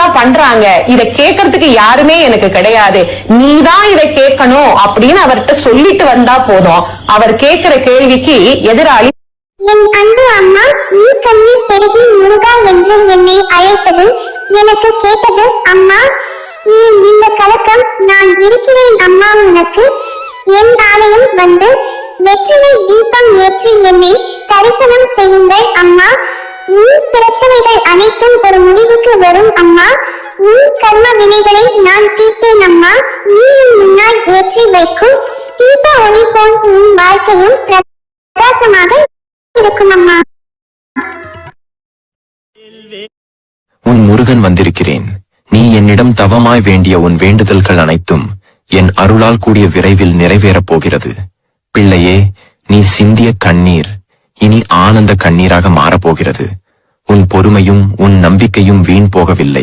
எல்லாம் பண்றாங்க. இதை கேட்கறதுக்கு யாருமே எனக்கு கிடையாது. நீதான் இதை கேட்கணும் அப்படின்னு அவர்கிட்ட சொல்லிட்டு வந்தா போதும். அவர் கேட்கிற கேள்விக்கு எதிராளி என் அன்பு அம்மா நீ கண்ணீர் பெருகி முருகா என்று என்னை அழைத்தது எனக்கு கேட்டது அம்மா நீ இந்த கலக்கம் நான் இருக்கிறேன் அம்மா உனக்கு? என் ஆலயம் வந்து வெற்றிலை தீபம் ஏற்றி என்னை தரிசனம் செய்யுங்கள் அம்மா. உன் பிரச்சனைகள் அனைத்தும் ஒரு முடிவு முடிவுக்கு வரும் அம்மா. உன் கர்ம வினைகளை நான் தீர்த்தேன் அம்மா. நீ முன்னால் ஏற்றி வைக்கும். தீப ஒளி போல் உன் வாழ்க்கையும் பிரகாசமாக இருக்கும் அம்மா. உன் முருகன் வந்திருக்கிறேன். நீ என்னிடம் தவமாய் வேண்டிய உன் வேண்டுதல்கள் அனைத்தும் என் அருளால் கூடிய விரைவில் நிறைவேறப் போகிறது. பிள்ளையே நீ சிந்திய கண்ணீர் இனி ஆனந்த கண்ணீராக மாறப்போகிறது உன் பொறுமையும் உன் நம்பிக்கையும் வீண் போகவில்லை.